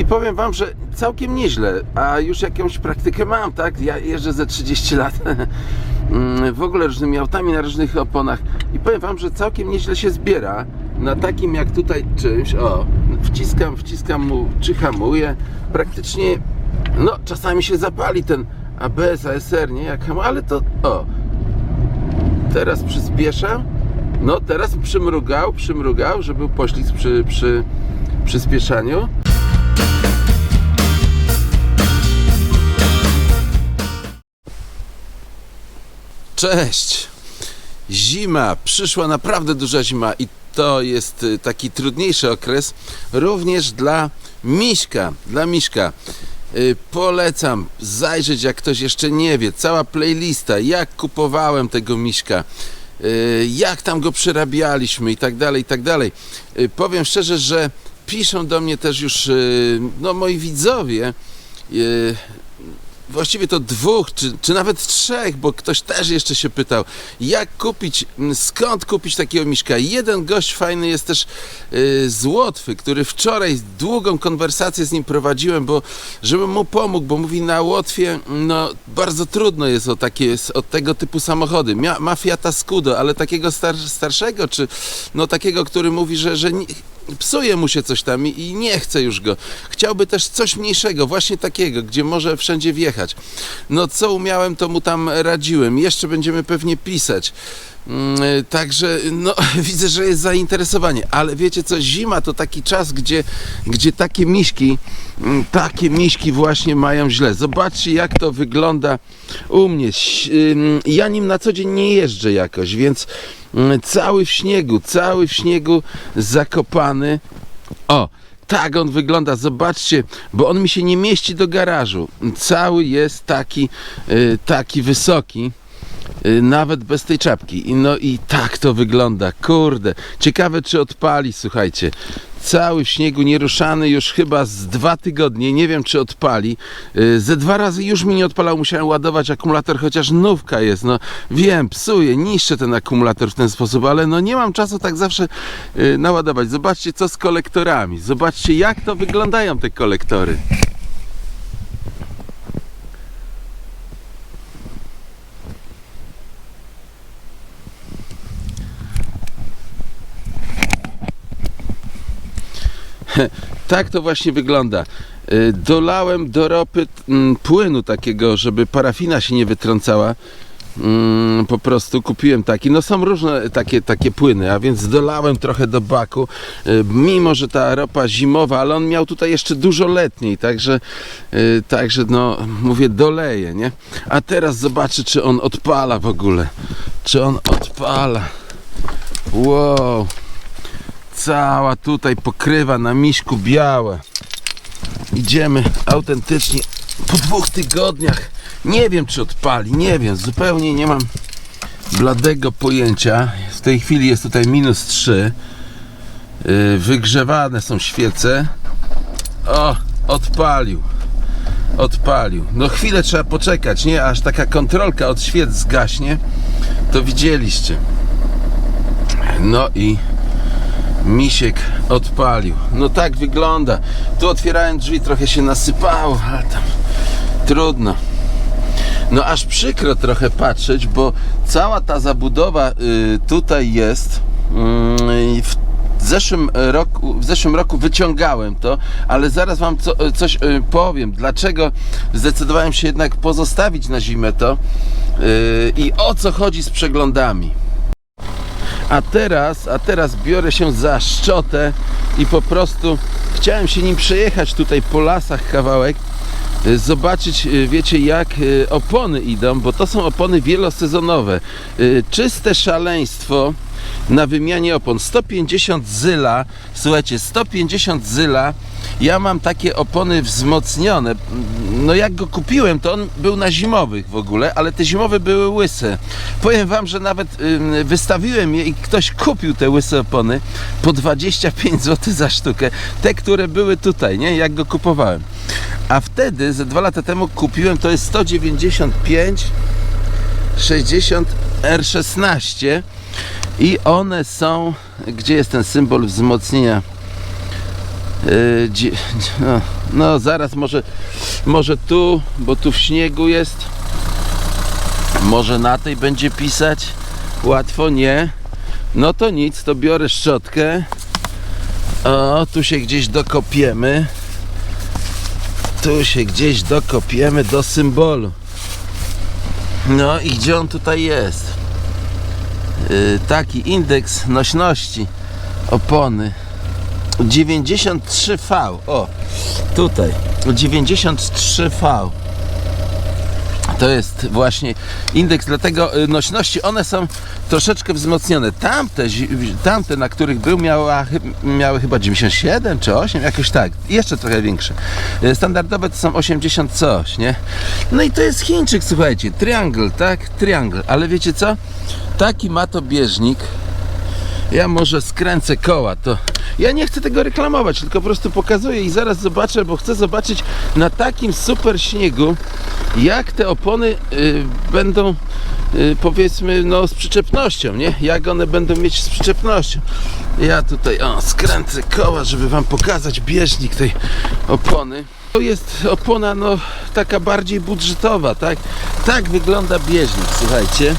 I powiem wam, że całkiem nieźle, a już jakąś praktykę mam, tak? Ja jeżdżę ze 30 lat mm, w ogóle różnymi autami na różnych oponach. I powiem wam, że całkiem nieźle się zbiera na takim jak tutaj czymś, o, wciskam, wciskam mu, czy hamuję, praktycznie, no czasami się zapali ten ABS, ASR, nie, jak hamuje, ale to, o, teraz przyspieszam, no teraz przymrugał, przymrugał, że był poślizg przy, przy przyspieszaniu. Cześć! Zima, przyszła naprawdę duża zima i to jest y, taki trudniejszy okres również dla Miśka, dla Miśka. Y, Polecam zajrzeć, jak ktoś jeszcze nie wie, cała playlista, jak kupowałem tego Miśka, y, jak tam go przerabialiśmy i tak dalej, i tak dalej. Powiem szczerze, że piszą do mnie też już no, moi widzowie, właściwie to dwóch, czy, czy nawet trzech, bo ktoś też jeszcze się pytał, jak kupić, m, skąd kupić takiego miśka. Jeden gość fajny jest też y, z Łotwy, który wczoraj długą konwersację z nim prowadziłem, bo żebym mu pomógł, bo mówi na Łotwie, no bardzo trudno jest o takie, o tego typu samochody. Mia, ma Fiata Scudo, ale takiego star, starszego, czy no takiego, który mówi, że, że nie, psuje mu się coś tam i, i nie chce już go. Chciałby też coś mniejszego, właśnie takiego, gdzie może wszędzie wjechać. No co umiałem, to mu tam radziłem. Jeszcze będziemy pewnie pisać. Mm, y, Także no, widzę, że jest zainteresowanie, ale wiecie co, zima to taki czas, gdzie, gdzie takie miśki, mm, takie miśki właśnie mają źle. Zobaczcie jak to wygląda u mnie. Ja nim na co dzień nie jeżdżę jakoś, więc cały w śniegu, cały w śniegu zakopany. O, tak on wygląda, zobaczcie, bo on mi się nie mieści do garażu. Cały jest taki, y, taki wysoki. Y, Nawet bez tej czapki. No i tak to wygląda. Kurde. Ciekawe czy odpali, słuchajcie. Cały w śniegu, nieruszany już chyba z dwa tygodnie. Nie wiem czy odpali. Y, Ze dwa razy już mi nie odpalał. Musiałem ładować akumulator, chociaż nówka jest. No wiem, psuję, niszczę ten akumulator w ten sposób, ale no nie mam czasu tak zawsze y, naładować. Zobaczcie co z kolektorami. Zobaczcie jak to wyglądają te kolektory. Tak to właśnie wygląda. Y, Dolałem do ropy mm, płynu takiego, żeby parafina się nie wytrącała. Mm, Po prostu kupiłem taki. No są różne takie, takie płyny, a więc dolałem trochę do baku. Y, Mimo, że ta ropa zimowa, ale on miał tutaj jeszcze dużo letniej, także, y, także no mówię doleję, nie? A teraz zobaczę, czy on odpala w ogóle. Czy on odpala. Wow cała tutaj pokrywa na miśku białe. Idziemy autentycznie po dwóch tygodniach. Nie wiem czy odpali, nie wiem, zupełnie nie mam bladego pojęcia. W tej chwili jest tutaj minus 3. Yy, Wygrzewane są świece. O, odpalił. Odpalił. No chwilę trzeba poczekać, nie? Aż taka kontrolka od świec zgaśnie. To widzieliście. No i Misiek odpalił. No tak wygląda. Tu otwierałem drzwi, trochę się nasypało, ale tam trudno. No aż przykro trochę patrzeć, bo cała ta zabudowa y, tutaj jest. y, w zeszłym roku, w zeszłym roku wyciągałem to, ale zaraz Wam co, coś y, powiem, dlaczego zdecydowałem się jednak pozostawić na zimę to y, i o co chodzi z przeglądami. A teraz, a teraz biorę się za szczotę i po prostu chciałem się nim przejechać tutaj po lasach kawałek, y, zobaczyć, y, wiecie, jak y, opony idą, bo to są opony wielosezonowe. Czyste szaleństwo na wymianie opon. 150 zyla, słuchajcie, 150 zyla. Ja mam takie opony wzmocnione. No jak go kupiłem, to on był na zimowych w ogóle, ale te zimowe były łyse. Powiem wam, że nawet wystawiłem je i ktoś kupił te łyse opony po 25 zł za sztukę. Te, które były tutaj, nie? Jak go kupowałem. A wtedy, ze dwa lata temu kupiłem, to jest 195 60 R16 i one są, gdzie jest ten symbol wzmocnienia? Dzie- no, no zaraz może, może tu, bo tu w śniegu jest. Może na tej będzie pisać. Łatwo nie. No to nic, to biorę szczotkę. O, tu się gdzieś dokopiemy. Tu się gdzieś dokopiemy do symbolu. No i gdzie on tutaj jest? Yy, taki indeks nośności opony 93V. O, tutaj 93V. To jest właśnie indeks, dlatego y, nośności one są troszeczkę wzmocnione. Tamte, tamte na których był, miała, miały chyba 97 czy 8, jakoś tak, jeszcze trochę większe. Y, Standardowe to są 80 coś, nie? No i to jest Chińczyk, słuchajcie, triangle, tak? Triangle, ale wiecie co? Taki ma to bieżnik. Ja może skręcę koła, to ja nie chcę tego reklamować, tylko po prostu pokazuję i zaraz zobaczę, bo chcę zobaczyć na takim super śniegu, jak te opony y, będą y, powiedzmy no z przyczepnością, nie? Jak one będą mieć z przyczepnością. Ja tutaj o, skręcę koła, żeby wam pokazać bieżnik tej opony. To jest opona no taka bardziej budżetowa, tak? Tak wygląda bieżnik, słuchajcie.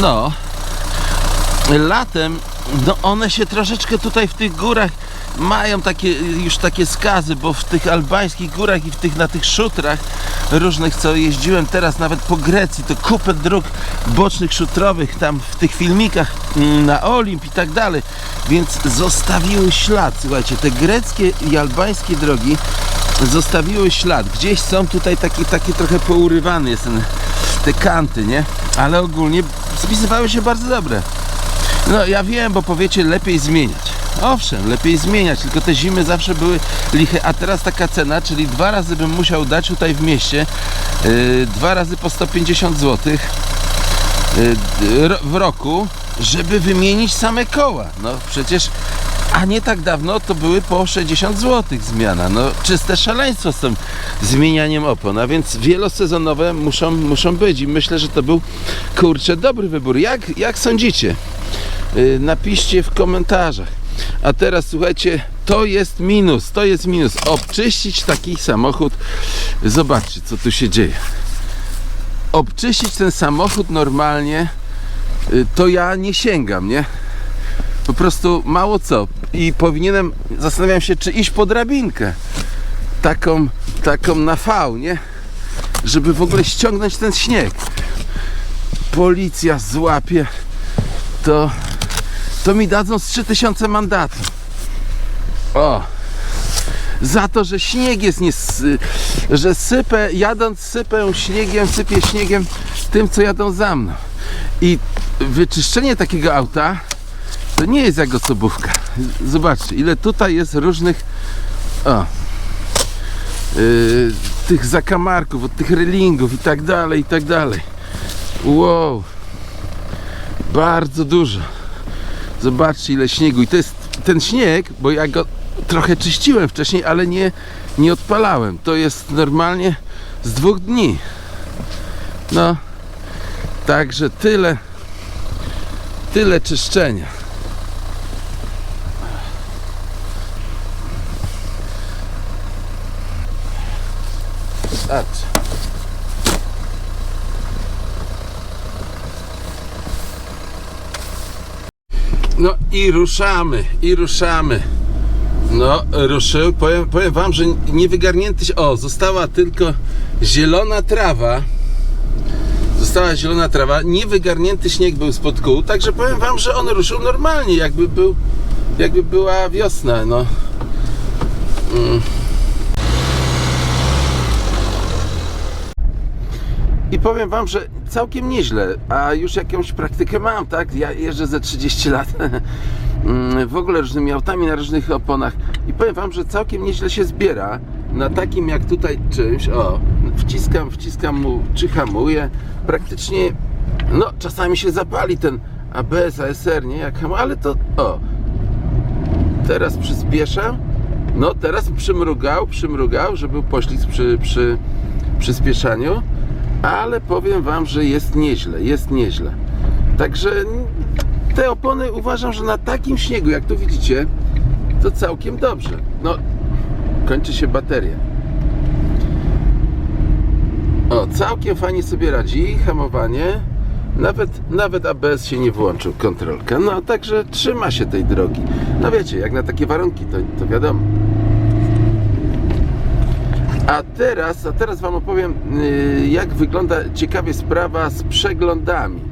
No, latem, no one się troszeczkę tutaj w tych górach mają takie już takie skazy, bo w tych albańskich górach i w tych na tych szutrach różnych, co jeździłem teraz nawet po Grecji, to kupę dróg bocznych szutrowych tam w tych filmikach mm, na Olimp i tak dalej, więc zostawiły ślad, słuchajcie, te greckie i albańskie drogi zostawiły ślad, gdzieś są tutaj takie, takie trochę pourywane jest ten, te kanty, nie? Ale ogólnie spisywały się bardzo dobre. No ja wiem, bo powiecie lepiej zmieniać. Owszem, lepiej zmieniać, tylko te zimy zawsze były liche, a teraz taka cena, czyli dwa razy bym musiał dać tutaj w mieście, yy, dwa razy po 150 zł yy, w roku, żeby wymienić same koła. No przecież, a nie tak dawno to były po 60 zł zmiana. No czyste szaleństwo z tym zmienianiem opon, a więc wielosezonowe muszą, muszą być i myślę, że to był kurczę dobry wybór. Jak, jak sądzicie? Yy, napiszcie w komentarzach. A teraz słuchajcie, to jest minus, to jest minus. Obczyścić taki samochód, zobaczcie co tu się dzieje. Obczyścić ten samochód normalnie, y, to ja nie sięgam, nie? Po prostu mało co. I powinienem, zastanawiam się, czy iść po drabinkę. Taką, taką na V, nie? Żeby w ogóle ściągnąć ten śnieg. Policja złapie, to to mi dadzą z 3000 mandatu. O! Za to, że śnieg jest nie, że sypę, jadąc sypę śniegiem, sypię śniegiem tym, co jadą za mną. I wyczyszczenie takiego auta to nie jest jak osobówka. Zobaczcie, ile tutaj jest różnych o, yy, tych zakamarków, od tych relingów i tak dalej, i tak dalej. Wow! Bardzo dużo. Zobaczcie ile śniegu i to jest ten śnieg, bo ja go trochę czyściłem wcześniej, ale nie, nie odpalałem. To jest normalnie z dwóch dni. No, także tyle, tyle czyszczenia. Starczy. No i ruszamy, i ruszamy. No, ruszył. Powiem, powiem wam, że niewygarnięty się. O, została tylko zielona trawa. Została zielona trawa. Niewygarnięty śnieg był spod kół. Także powiem wam, że on ruszył normalnie, jakby był. Jakby była wiosna, no. Mm. I powiem wam, że całkiem nieźle, a już jakąś praktykę mam, tak? Ja jeżdżę ze 30 lat mm, w ogóle różnymi autami na różnych oponach. I powiem wam, że całkiem nieźle się zbiera na takim jak tutaj czymś, o, wciskam, wciskam mu, czy hamuję, praktycznie, no czasami się zapali ten ABS, ASR, nie, jak hamuje, ale to, o, teraz przyspieszam, no teraz przymrugał, przymrugał, że był poślizg przy, przy przyspieszaniu, ale powiem wam, że jest nieźle, jest nieźle. Także te opony uważam, że na takim śniegu, jak tu widzicie, to całkiem dobrze. No, kończy się bateria. O, całkiem fajnie sobie radzi, hamowanie. Nawet, nawet ABS się nie włączył, kontrolka. No, także trzyma się tej drogi. No wiecie, jak na takie warunki, to, to wiadomo. A teraz, a teraz Wam opowiem, yy, jak wygląda ciekawie sprawa z przeglądami.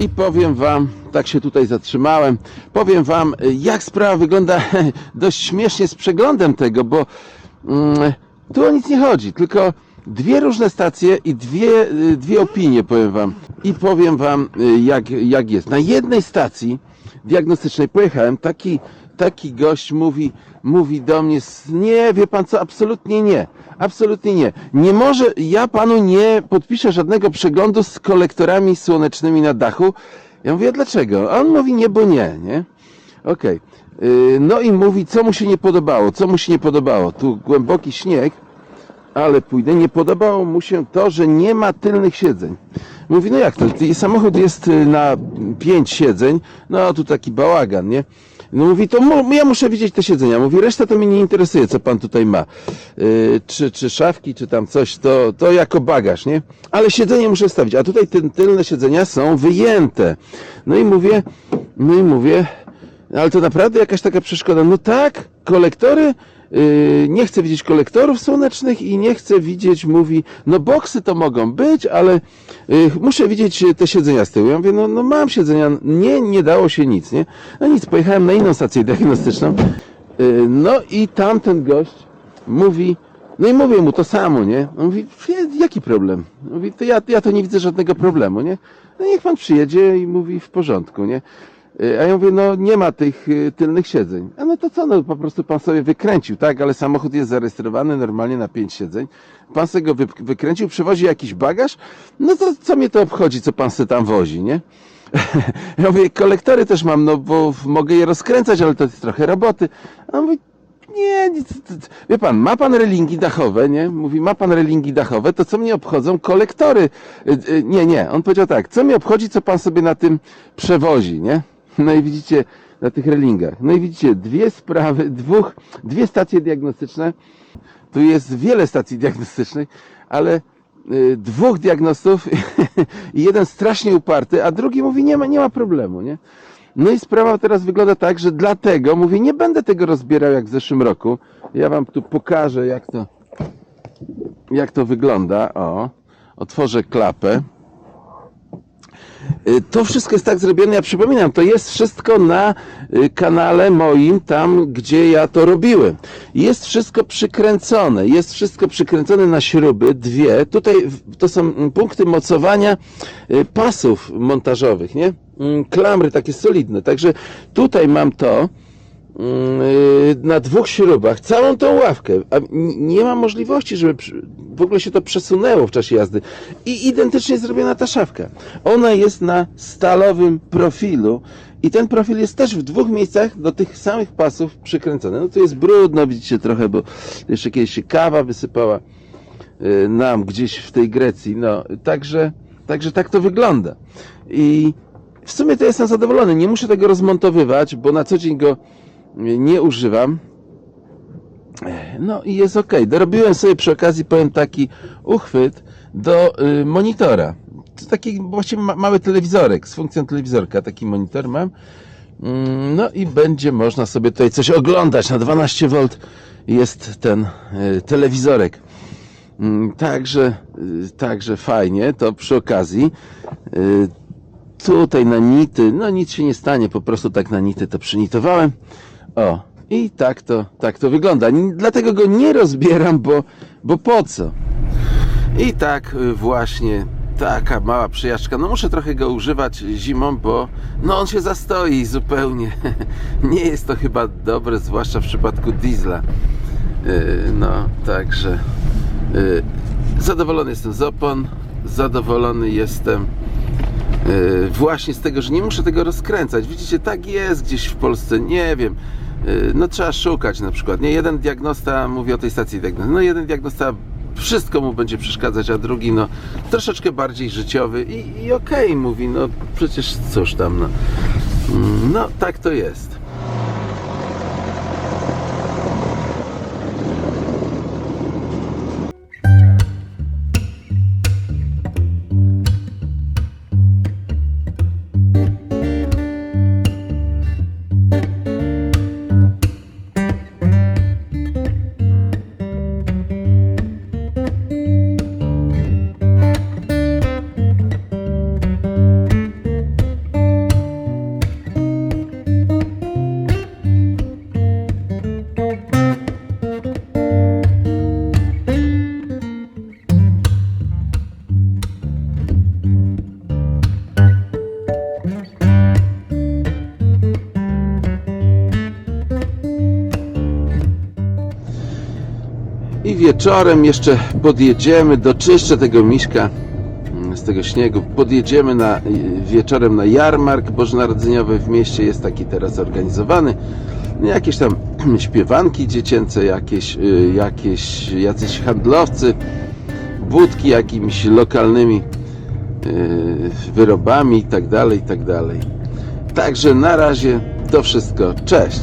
I powiem Wam, tak się tutaj zatrzymałem, powiem Wam, jak sprawa wygląda dość śmiesznie z przeglądem tego, bo mm, tu o nic nie chodzi, tylko dwie różne stacje i dwie, y, dwie opinie, powiem Wam. I powiem Wam, y, jak, jak jest. Na jednej stacji diagnostycznej pojechałem, taki, taki gość mówi, mówi do mnie, nie, wie Pan co, absolutnie nie. Absolutnie nie. Nie może, ja panu nie podpiszę żadnego przeglądu z kolektorami słonecznymi na dachu. Ja mówię, dlaczego? A on mówi nie, bo nie, nie? Okej. Yy, No i mówi, co mu się nie podobało, co mu się nie podobało. Tu głęboki śnieg, ale pójdę. Nie podobało mu się to, że nie ma tylnych siedzeń. Mówi, no jak to? Samochód jest y, na pięć siedzeń, no tu taki bałagan, nie? No mówi, to mu, ja muszę widzieć te siedzenia. Mówi, reszta to mnie nie interesuje, co pan tutaj ma. Yy, czy, czy szafki, czy tam coś, to, to jako bagaż, nie? Ale siedzenie muszę wstawić, a tutaj ty, tylne siedzenia są wyjęte. No i mówię, no i mówię, ale to naprawdę jakaś taka przeszkoda. No tak, kolektory, nie chcę widzieć kolektorów słonecznych i nie chcę widzieć, mówi, no boksy to mogą być, ale yy, muszę widzieć te siedzenia z tyłu. Ja mówię, no, no mam siedzenia, nie, nie dało się nic, nie? No nic, pojechałem na inną stację diagnostyczną, yy, no i tamten gość mówi, no i mówię mu to samo, nie? On mówi, jaki problem? Mówi, to ja, ja to nie widzę żadnego problemu, nie? No niech pan przyjedzie i mówi w porządku, nie? Y, A ja mówię, no nie ma tych y, tylnych siedzeń. A no to co, no po prostu pan sobie wykręcił, tak? Ale samochód jest zarejestrowany normalnie na pięć siedzeń. Pan sobie go wy, wykręcił, przywozi jakiś bagaż. No to co mnie to obchodzi, co pan sobie tam wozi, nie? Ja mówię, kolektory też mam, no bo mogę je rozkręcać, ale to jest trochę roboty. A on mówi, nie, nic, wie pan, ma pan relingi dachowe, nie? Mówi, ma pan relingi dachowe, to co mnie obchodzą kolektory? Y, Nie, nie, on powiedział tak, co mnie obchodzi, co pan sobie na tym przewozi, nie? No i widzicie, na tych relingach. No i widzicie, dwie sprawy, dwóch, dwie stacje diagnostyczne. Tu jest wiele stacji diagnostycznych, ale y, dwóch diagnostów i jeden strasznie uparty, a drugi mówi, nie ma, nie ma problemu, nie? No i sprawa teraz wygląda tak, że dlatego mówię, nie będę tego rozbierał jak w zeszłym roku. Ja wam tu pokażę, jak to, jak to wygląda. O, otworzę klapę. Y, To wszystko jest tak zrobione, ja przypominam, to jest wszystko na y, kanale moim, tam gdzie ja to robiłem. Jest wszystko przykręcone, jest wszystko przykręcone na śruby, dwie. Tutaj to są mm, punkty mocowania y, pasów montażowych, nie? Mm, Klamry takie solidne. Także tutaj mam to na dwóch śrubach, całą tą ławkę, a nie ma możliwości, żeby w ogóle się to przesunęło w czasie jazdy. I identycznie zrobiona ta szafka. Ona jest na stalowym profilu i ten profil jest też w dwóch miejscach do tych samych pasów przykręcony. No tu jest brudno, widzicie trochę, bo jeszcze kiedyś się kawa wysypała yy, nam gdzieś w tej Grecji. No, także, także tak to wygląda. I w sumie to jestem zadowolony. Nie muszę tego rozmontowywać, bo na co dzień go nie używam. No i jest ok. Dorobiłem sobie przy okazji, powiem taki uchwyt do y, monitora. To taki właściwie ma, mały telewizorek z funkcją telewizorka. Taki monitor mam. Mm, No i będzie można sobie tutaj coś oglądać. Na 12V jest ten y, telewizorek. Mm, Także, y, także fajnie, to przy okazji. Tutaj na nity, no nic się nie stanie, po prostu tak na nity to przynitowałem. O, i tak to, tak to wygląda. Dlatego go nie rozbieram, bo, bo po co? I tak y, właśnie taka mała przyjażdżka. No muszę trochę go używać zimą, bo no on się zastoi zupełnie. Nie jest to chyba dobre, zwłaszcza w przypadku diesla. Y, No, także y, zadowolony jestem z opon, zadowolony jestem właśnie z tego, że nie muszę tego rozkręcać. Widzicie, tak jest gdzieś w Polsce, nie wiem. Y, No trzeba szukać na przykład. Nie jeden diagnosta mówi o tej stacji diagnozy. No jeden diagnosta wszystko mu będzie przeszkadzać, a drugi no troszeczkę bardziej życiowy i, i okej mówi, no przecież cóż tam no. Mm, No tak to jest. Wieczorem jeszcze podjedziemy, doczyszczę tego miśka mm, z tego śniegu. Podjedziemy na, y, wieczorem na jarmark bożonarodzeniowy w mieście. Jest taki teraz organizowany. Jakieś tam śpiewanki dziecięce, jakieś, y, jakieś jacyś handlowcy, budki jakimiś lokalnymi y, wyrobami i tak dalej, i tak. Także na razie to wszystko. Cześć!